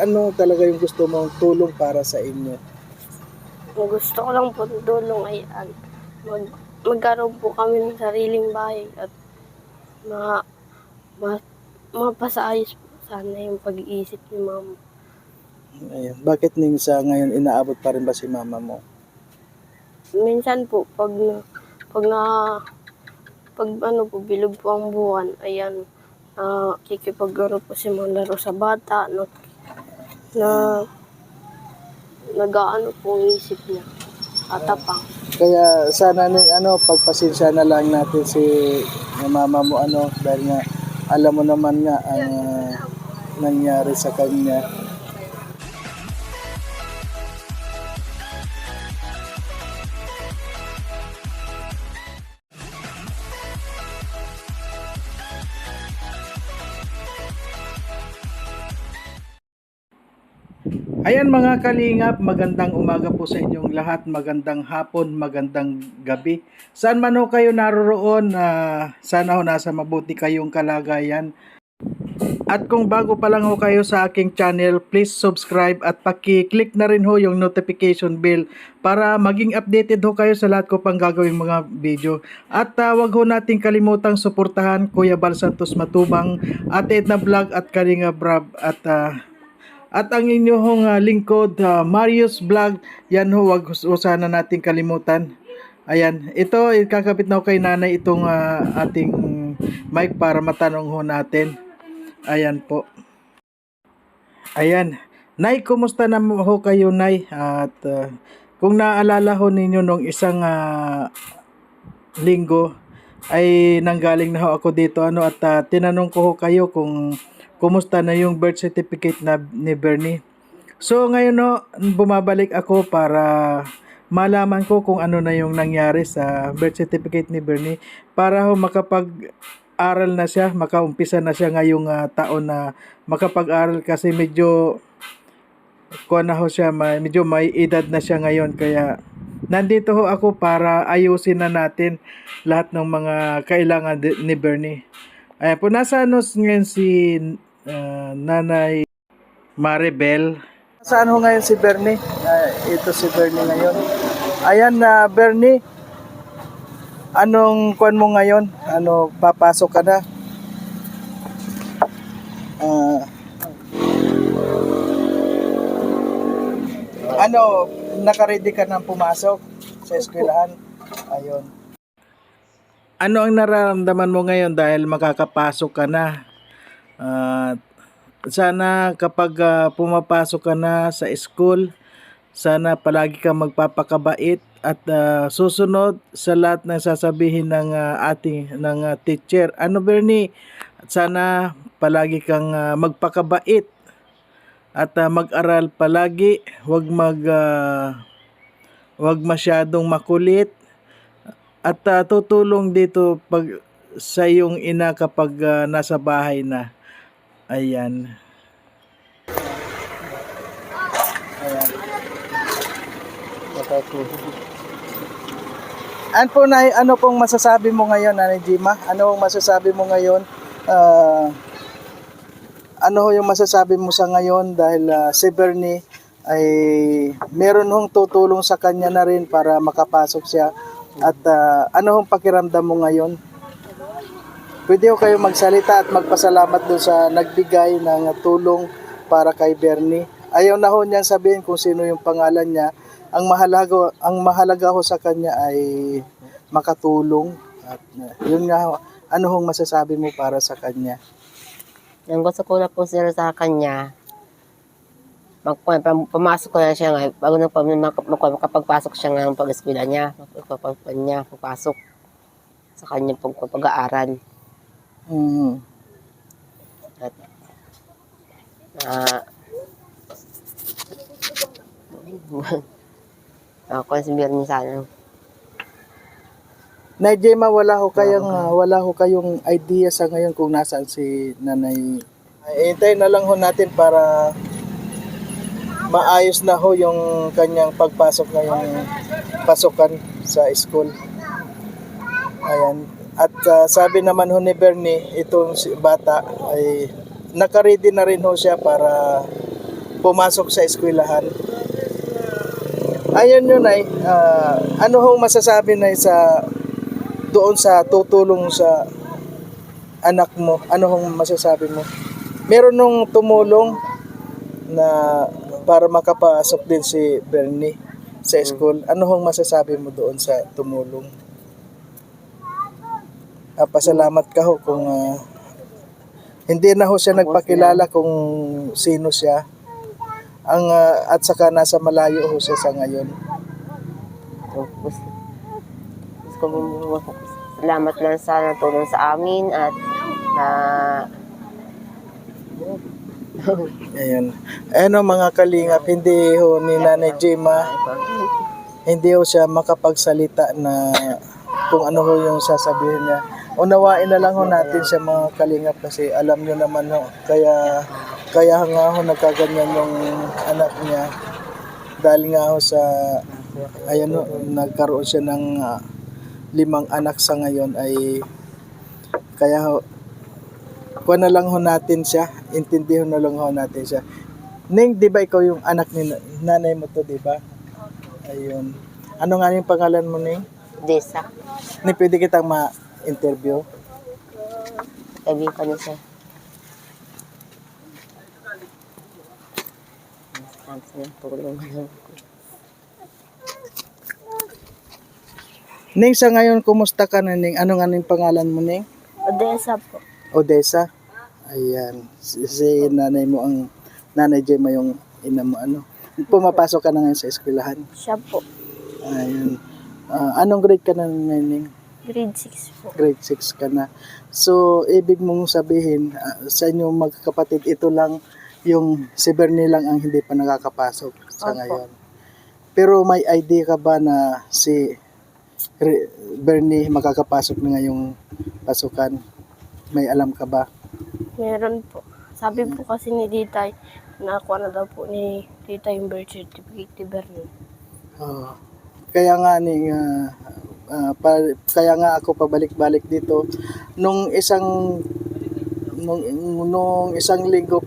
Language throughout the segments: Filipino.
ano talaga yung gusto mong tulong para sa inyo? Ang gusto ko lang po tulong ay an, mag, magkaroon po kami ng sariling bahay at ma, ma, mapasaayos po sana yung pag-iisip ni mama. Ayan. Bakit ning sa ngayon inaabot pa rin ba si mama mo? Minsan po, pag na, pag na, pag ano po, bilog po ang buwan, ayan, na kikipaglaro po si mga laro sa bata, na, na, nag-ano po ang isip niya, atapang. Kaya sana ano pagpasensya na lang natin si mama mo ano dahil nga alam mo naman nga ang ah, nangyari sa kanya. Ayan mga kalingap, magandang umaga po sa inyong lahat, magandang hapon, magandang gabi. Saan man ho kayo naroroon, ah, sana ho nasa mabuti kayong kalagayan. At kung bago pa lang ho kayo sa aking channel, please subscribe at paki-click na rin ho yung notification bell para maging updated ho kayo sa lahat ko pang gagawing mga video. At ah, wag ho nating kalimutang suportahan Kuya Bal Santos Matubang, Ate Edna Vlog at Kalinga Brab at ah, at ang inyong uh, lingkod, uh, Marius Vlog, yan ho, wag sana nating kalimutan. Ayan, ito, ikakapit na ho kay nanay itong uh, ating mic para matanong ho natin. Ayan po. Ayan. Nay, kumusta na ho kayo, Nay? At uh, kung naalala ho ninyo nung isang uh, linggo, ay nanggaling na ho ako dito ano at uh, tinanong ko ho kayo kung kumusta na yung birth certificate na ni Bernie. So ngayon no, bumabalik ako para malaman ko kung ano na yung nangyari sa birth certificate ni Bernie para ho makapag aral na siya, makaumpisa na siya ngayong ah, taon na makapag-aral kasi medyo kuha na ho siya, may, medyo may edad na siya ngayon kaya nandito ho ako para ayusin na natin lahat ng mga kailangan ni Bernie. Ayan po, nasa ano ngayon si ah, Nanay Maribel. Saan ho ngayon si Bernie? Ah, ito si Bernie ngayon. Ayan na Bernie. Anong kuan mo ngayon? Ano, papasok ka na? Ah, ano, nakaready ka nang pumasok sa eskwelahan? Ayun. Ano ang nararamdaman mo ngayon dahil makakapasok ka na? At sana kapag ah, pumapasok ka na sa school, sana palagi kang magpapakabait at ah, susunod sa lahat ng sasabihin ng ah, ating ng ah, teacher. Ano Bernie? Sana palagi kang ah, magpakabait at ah, mag-aral palagi, huwag mag ah, huwag masyadong makulit at ah, tutulong dito pag sa iyong ina kapag ah, nasa bahay na. Ayan. Ayan. Ano po na ano pong masasabi mo ngayon, Nanay Jima? Ano ang masasabi mo ngayon? Ah, ano yung masasabi mo sa ngayon dahil ah, si Bernie ay meron hong tutulong sa kanya na rin para makapasok siya at ah, ano hong pakiramdam mo ngayon? Pwede ho kayo magsalita at magpasalamat doon sa nagbigay ng tulong para kay Bernie. Ayaw na ho niyang sabihin kung sino yung pangalan niya. Ang mahalaga, ang mahalaga ho sa kanya ay makatulong. At uh, yun nga ho, ano hong masasabi mo para sa kanya? Ang gusto ko na po sir sa kanya, mag, pumasok ko na siya nga, bago na pa, mak- mak- makapagpasok siya nga ng pag-eskwela niya, pagpasok sa kanyang pag- pag-aaral. Mm. At, ah, ako si Bernie sana. Nay wala ho kayong ah, wala ho kayong idea sa ngayon kung nasaan si Nanay. Ay, hintayin na lang ho natin para maayos na ho yung kanyang pagpasok ngayong pasukan sa school. Ayan. At ah, sabi naman ho ni Bernie, itong si bata ay nakaready na rin ho siya para pumasok sa eskwelahan. Ayun yun ay, ah, ano hong masasabi na sa doon sa tutulong sa anak mo? Ano hong masasabi mo? Meron nung tumulong na para makapasok din si Bernie sa school. Ano hong masasabi mo doon sa tumulong? Ah, pasalamat ka ho kung ah, hindi na ho siya nagpakilala kung sino siya. Ang ah, at saka nasa malayo ho siya sa ngayon. Ko salamat lang sa natulong sa amin at na Ayun. Ano mga kalingap, hindi ho ni Nanay Jema, hindi ho siya makapagsalita na kung ano ho yung sasabihin niya. Unawain na lang ho natin siya mga kalingap kasi alam niyo naman ho, kaya kaya nga ho nagkaganyan yung anak niya dahil nga ho sa ayan ho, nagkaroon siya ng ah, limang anak sa ngayon ay kaya ho kuha na lang ho natin siya, intindihan na lang ho natin siya. Ning, di ba ikaw yung anak ni na- nanay mo to, di ba? Ayun. Ano nga yung pangalan mo, Ning? desa. Ni, pwede kitang ma-interview? Kaibigan niya siya. Salamat sa tulong. Ning, sa ngayon, kumusta ka na, Ning? Ano nga yung pangalan mo, Ning? Odessa po. Odessa? Ayan. Si, si nanay mo ang, nanay Gemma yung ina mo, ano? Pumapasok ka na ngayon sa eskwelahan. Siya po. Ayun. Ah, anong grade ka na ngayon, Ning? Grade 6 po. grade 6 ka na. So, ibig mong sabihin, ah, sa inyong magkakapatid, ito lang yung si Bernie lang ang hindi pa nakakapasok sa Opo. ngayon. Pero may idea ka ba na si Bernie makakapasok na ngayong pasukan? May alam ka ba? Meron po. Sabi po kasi ni Ditay, nakakuha na daw po ni Tita yung birth certificate ni Bernie. Oo. kaya nga ni ah, ah, pa- kaya nga ako pabalik-balik dito. Nung isang nung, nung isang linggo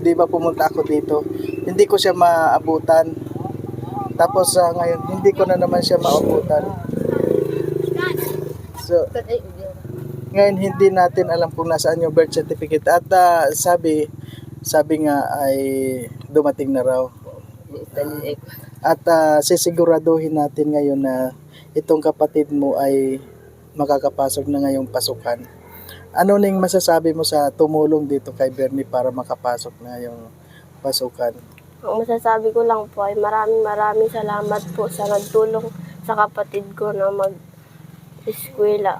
'di ba pumunta ako dito? Hindi ko siya maabutan. Tapos sa ngayon hindi ko na naman siya maabutan. So ngayon hindi natin alam kung nasaan yung birth certificate. At ah, sabi sabi nga ay dumating na raw. At ah, sisiguraduhin natin ngayon na itong kapatid mo ay makakapasok na ngayong pasukan. Ano ning masasabi mo sa tumulong dito kay Bernie para makapasok na ngayong pasukan? Ang masasabi ko lang po ay maraming maraming salamat po sa nagtulong sa kapatid ko na mag-eskwela.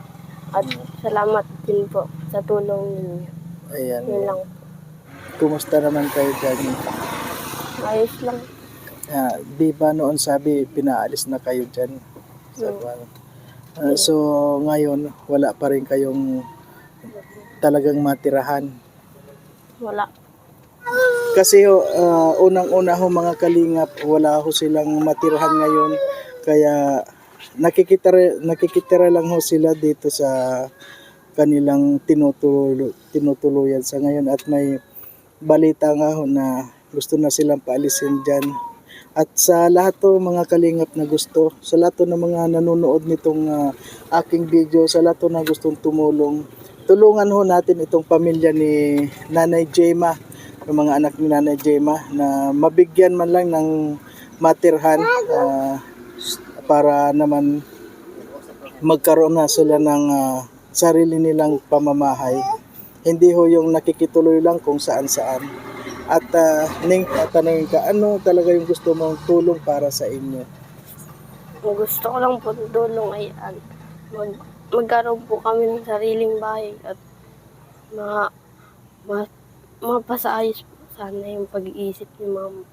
At salamat din po sa tulong ninyo. Ayan. Yun lang. Kumusta naman kayo dyan? Ayos lang. Ah, di ba noon sabi pinaalis na kayo dyan? Kwan? Ah, so ngayon wala pa rin kayong talagang matirahan. Wala. Kasi ah, unang-una ho mga kalingap, wala ho silang matirahan ngayon. Kaya nakikitira, nakikitira lang ho sila dito sa kanilang tinutulo, tinutuluyan sa ngayon. At may balita nga ho na gusto na silang paalisin dyan. At sa lahat to mga kalingap na gusto, sa lahat ng mga nanonood nitong ah, aking video, sa lahat na gustong tumulong, tulungan ho natin itong pamilya ni Nanay Jema, yung mga anak ni Nanay Jema, na mabigyan man lang ng matirhan ah, para naman magkaroon na sila ng ah, sarili nilang pamamahay. Hindi ho yung nakikituloy lang kung saan-saan. At uh, Ning, tatanungin ka, ano talaga yung gusto mong tulong para sa inyo? Ang gusto ko lang po tulong ay an, mag, magkaroon po kami ng sariling bahay at ma, ma, mapasaayos po sana yung pag-iisip ni mama.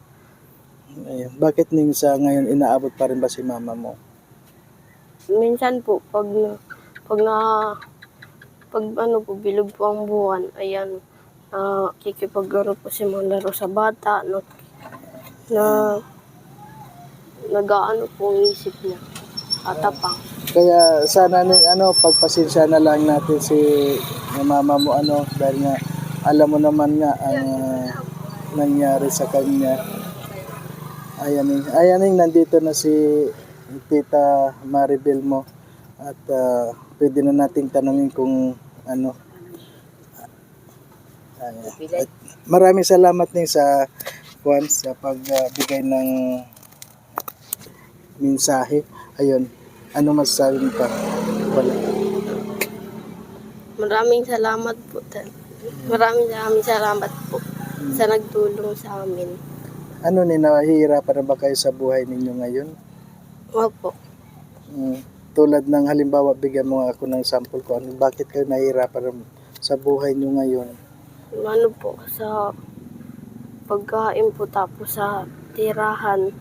Ayun. Bakit Ning sa ngayon inaabot pa rin ba si mama mo? Minsan po, pag na, pag na, pag ano po, bilog po ang buwan, ayan, uh, kikipaglaro po si mga laro sa bata, no, na, nag-ano po ang isip niya, atapang. Kaya sana Ning, ano, pagpasensya na lang natin si mama mo ano dahil nga alam mo naman nga ang ah, nangyari sa kanya. Ayan, ayan nandito na si Tita Maribel mo at ah, pwede na nating tanungin kung ano. At maraming salamat din sa Juan sa pagbigay ng mensahe. Ayun. Ano masasabi mo pa? Wala. Maraming salamat po. Maraming maraming salamat po sa nagtulong sa amin. Ano ni nahihirapan na ba kayo sa buhay ninyo ngayon? Opo. Mm, tulad ng halimbawa, bigyan mo ako ng sample ko. Ano, bakit kayo nahihirapan sa buhay nyo ngayon? Ano po, sa pagkain po tapos sa tirahan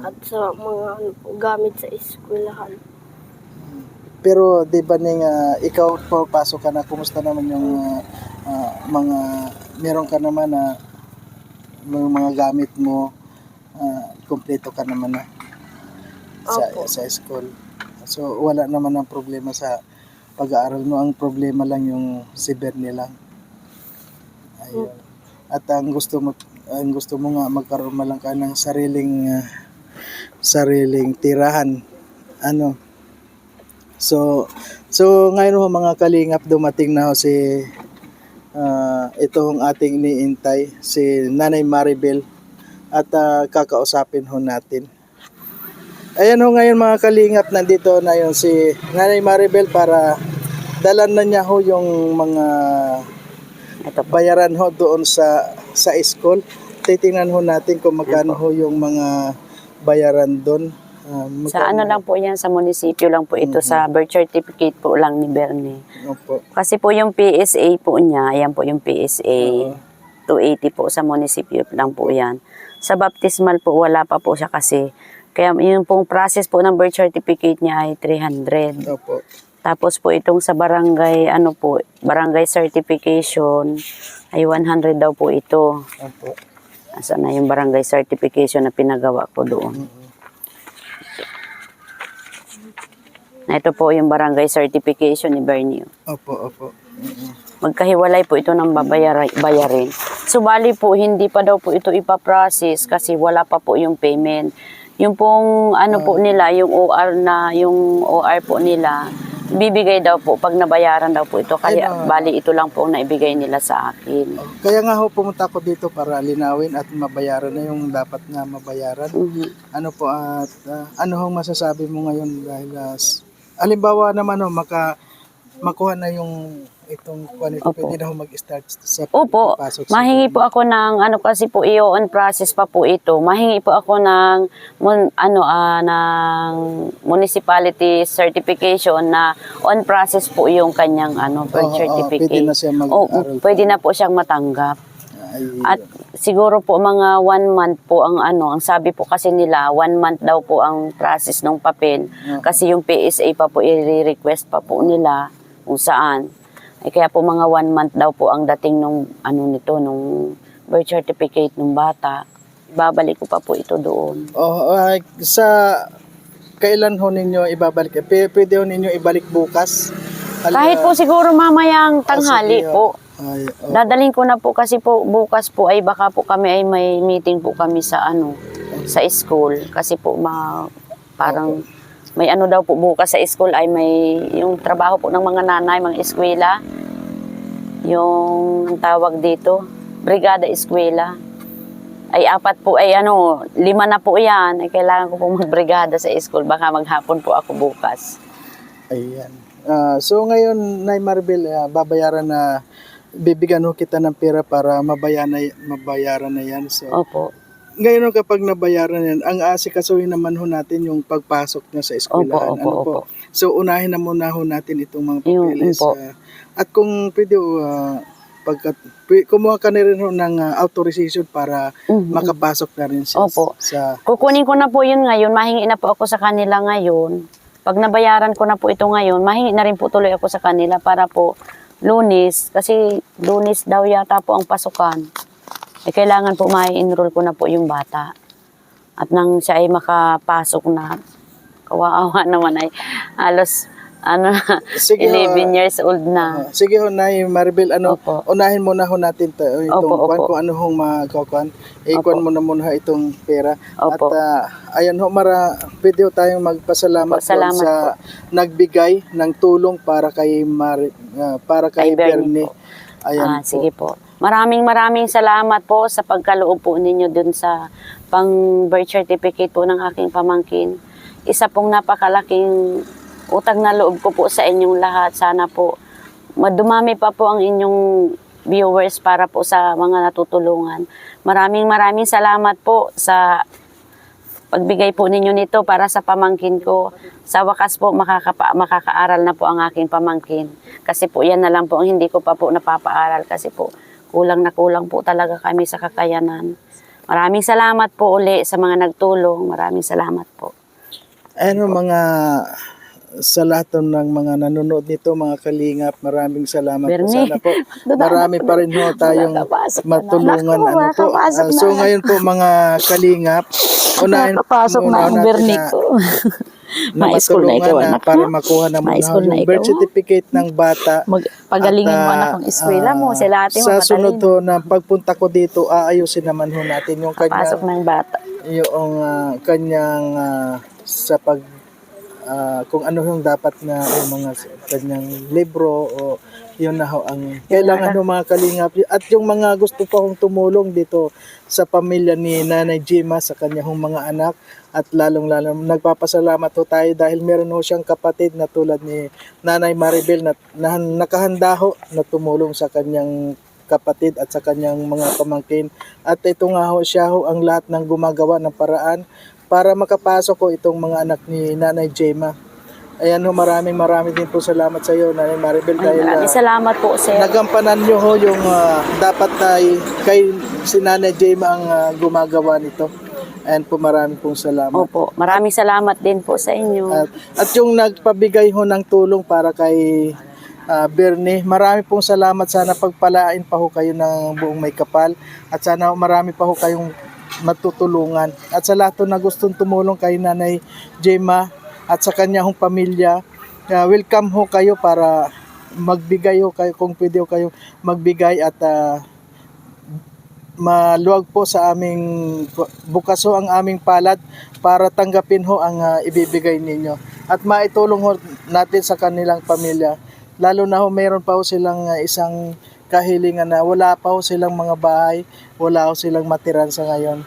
at sa mga ano po, gamit sa eskwelahan. Pero di ba ning ah, ikaw papasok ka na, kumusta naman yung ah, ah, mga, meron ka naman na yung mga gamit mo, ah, kumpleto ka naman na sa, Opo. sa school. So wala naman ang problema sa pag-aaral mo. Ang problema lang yung si Bernie lang. Ayun. At ang gusto mo ang gusto mo nga magkaroon man lang ka ng sariling ah, sariling tirahan. Ano? So so ngayon ho mga kalingap dumating na ho si ah, itong ating iniintay si Nanay Maribel at ah, kakausapin ho natin. Ayan ho ngayon mga kalingap, nandito na yon si Nanay Maribel para dalan na niya ho yung mga bayaran ho doon sa sa school. Titingnan ho natin kung magkano ho yung mga bayaran doon. Ah, Sa magkano- ano lang po yan, sa munisipyo lang po ito, sa birth certificate po lang ni Bernie. Opo. Kasi po yung PSA po niya, ayan po yung PSA, 280 po sa munisipyo lang po yan. Sa baptismal po, wala pa po siya kasi. Kaya yung pong process po ng birth certificate niya ay 300. Opo. Tapos po itong sa barangay, ano po, barangay certification ay 100 daw po ito. Opo. Asa na yung barangay certification na pinagawa ko doon. Na ito po yung barangay certification ni Bernie. Opo, opo. Magkahiwalay po ito ng babayara- bayarin. Subali po, hindi pa daw po ito ipaprocess kasi wala pa po yung payment. Yung pong ano po nila, yung OR na, yung OR po nila, bibigay daw po pag nabayaran daw po ito. Kaya Ay, na- bali ito lang po ang naibigay nila sa akin. Kaya nga ho pumunta ako dito para linawin at mabayaran na yung dapat nga mabayaran. Mhm. Ano po at ah, ano hong masasabi mo ngayon dahil ah, s- alimbawa naman ho maka makuha na yung itong kwan ito, Opo. pwede na mag-start sa Opo, pagpapasok sa- mahingi po ako ng ano kasi po i-on process pa po ito. Mahingi po ako ng mun, ano ah, ng municipality certification na on process po yung kanyang ano birth Oo, oo, certificate. pwede na siya mag-aral. pwede na po siyang matanggap. Ay, At siguro po mga one month po ang ano, ang sabi po kasi nila, one month daw po ang process ng papel. Kasi yung PSA pa po, i-request pa po nila kung saan. Eh, kaya po mga one month daw po ang dating nung ano nito, nung birth certificate ng bata. Babalik ko pa po ito doon. oh, ah, sa kailan ho ninyo ibabalik? P- pwede ho ninyo ibalik bukas? Al- Kahit po siguro mamayang ah, tanghali sige, po. Ay, oh, Dadaling ko na po kasi po bukas po ay baka po kami ay may meeting po kami sa ano sa school kasi po ma, parang may ano daw po bukas sa school ay may yung trabaho po ng mga nanay, mga eskwela. Yung ang tawag dito, brigada eskwela. Ay apat po ay ano, lima na po 'yan. Ay kailangan ko po magbrigada sa school baka maghapon po ako bukas. Ayan. Ah, so ngayon, Nay Maribel, ah, babayaran na, bibigyan ho kita ng pera para mabayaran na, mabayaran na yan. So, Opo. Ngayon kapag nabayaran yan, ang asikasuhin naman ho natin yung pagpasok niya sa eskwelahan. Opo, opo, ano po? opo. So, unahin na muna ho natin itong mga papeles. ah, at kung pwede ho, ah, pagkat, kumuha ka na rin ho ng ah, authorization para Mhm. makapasok na rin siya Opo. sa Kukunin ko na po yun ngayon. Mahingi na po ako sa kanila ngayon. Pag nabayaran ko na po ito ngayon, mahingi na rin po tuloy ako sa kanila para po lunis. Kasi lunis daw yata po ang pasukan. Eh, kailangan po mai-enroll ko na po yung bata. At nang siya ay makapasok na, kawaawa naman ay halos ano, Sige, 11 ho, years old na. ah, sige ho, Nay Maribel, ano, Opo. unahin muna ho natin to, itong Opo, kwan, opo. kung ano hong magkakuan. Ikuan Opo. muna muna itong pera. Opo. At ah, ayan ho, mara, pwede ho tayong magpasalamat Opo, salamat sa nagbigay ng tulong para kay Mar, ah, para kay, Kay Bernie Bernie. Ayan ah, po. sige po. Maraming maraming salamat po sa pagkaloob po ninyo dun sa pang birth certificate po ng aking pamangkin. Isa pong napakalaking utang na loob ko po sa inyong lahat. Sana po madumami pa po ang inyong viewers para po sa mga natutulungan. Maraming maraming salamat po sa pagbigay po ninyo nito para sa pamangkin ko. Sa wakas po makakapa, makakaaral na po ang aking pamangkin. Kasi po yan na lang po ang hindi ko pa po napapaaral kasi po kulang na kulang po talaga kami sa kakayanan. Maraming salamat po uli sa mga nagtulong. Maraming salamat po. Ano mga sa lahat ng mga nanonood nito, mga kalingap, maraming salamat po. Bernie, Sana po marami pa rin ho tayong na. matulungan. Naku, Ano po. Ah, so na. ngayon po mga kalingap, unahin na Bernie na- ko. na May school na ikaw, na anak, para ha? makuha na school na yung birth certificate ng bata. Mag, pagalingin mo At, anak ah, kung eskwela mo. ah, Sila ate mo Sa sunod to na pagpunta ko dito, aayusin naman ho natin yung Pasok kanyang ng bata. yung ah, kanyang ah, sa pag ah, kung ano yung dapat na yung mga kanyang libro o yun na ho ang kailangan ng mga kalingap. At yung mga gusto pa kong tumulong dito sa pamilya ni Nanay Jima sa kanyang mga anak at lalong lalong nagpapasalamat ho tayo dahil meron ho siyang kapatid na tulad ni Nanay Maribel na, na nakahanda ho na tumulong sa kanyang kapatid at sa kanyang mga pamangkin. At ito nga ho siya ho ang lahat ng gumagawa ng paraan para makapasok ko itong mga anak ni Nanay Jema. Ayan ho, maraming maraming din po salamat sa iyo, Nanay Maribel, dahil Maraming ah, salamat po, sir. nagampanan nyo ho yung ah, dapat ay kay si Nanay Jema ang ah, gumagawa nito. Ayan po, maraming pong salamat. Opo, maraming salamat din po sa inyo. At, at yung nagpabigay ho ng tulong para kay ah, Bernie, marami pong salamat. Sana pagpalain pa ho kayo ng buong may kapal. At sana marami pa ho kayong matutulungan. At sa lahat na gustong tumulong kay Nanay Gemma at sa kanya hong pamilya, ah, welcome ho kayo para magbigay ho kayo kung pwede ho kayo magbigay at ah, maluwag po sa aming bukas ho ang aming palad para tanggapin ho ang ah, ibibigay ninyo at maitulong ho natin sa kanilang pamilya lalo na ho meron pa ho silang ah, isang kahilingan na wala pa ho silang mga bahay wala ho silang matiran sa ngayon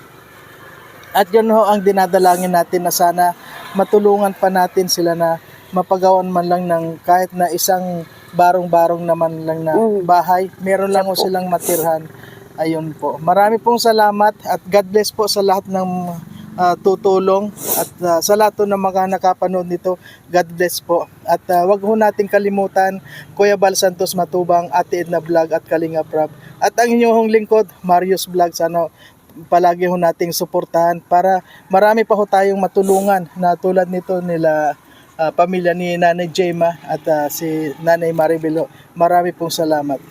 at yun ho ang dinadalangin natin na sana matulungan pa natin sila na mapagawan man lang ng kahit na isang barong-barong naman lang na Mm. bahay. Meron lang ho silang matirhan. Ayun po. Marami pong salamat at God bless po sa lahat ng ah, tutulong at ah, sa lahat ng mga nakapanood nito. God bless po. At ah, wag ho nating kalimutan Kuya Bal Santos Matubang, Ate Edna Vlog at Kalinga Prab. At ang inyong lingkod, Marius Vlog. Sana palagi ho nating suportahan para marami pa ho tayong matulungan na tulad nito nila ah, pamilya ni Nanay Jema at ah, si Nanay Maribel. Marami pong salamat.